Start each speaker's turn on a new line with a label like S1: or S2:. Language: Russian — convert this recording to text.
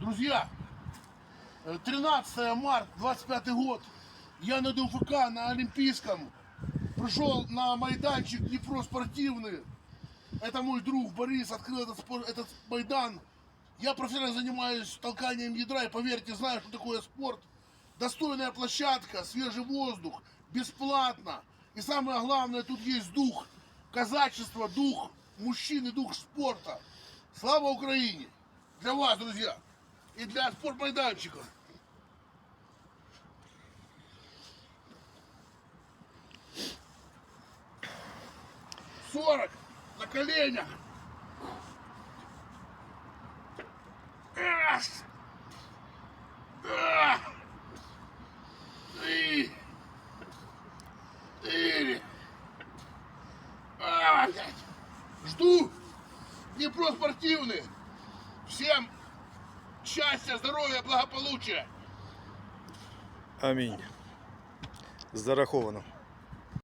S1: Друзья, э, 13 марта, 25 год, я на ДУФК на Олимпийском пришел на майданчик Днепро спортивный. Это мой друг Борис открыл этот, спор- этот майдан. Я профессионально занимаюсь толканием ядра и поверьте, знаю, что такое спорт. Достойная площадка, свежий воздух, бесплатно. И самое главное, тут есть дух казачества, дух мужчины, дух спорта. Слава Украине! Для вас, друзья! И для спортмайданчика. Сорок на коленях. Ах! Ах! Три. А, блядь. Жду. Днепро спортивный. Всем счастья, здоровья, благополучия.
S2: Амінь. Зараховано.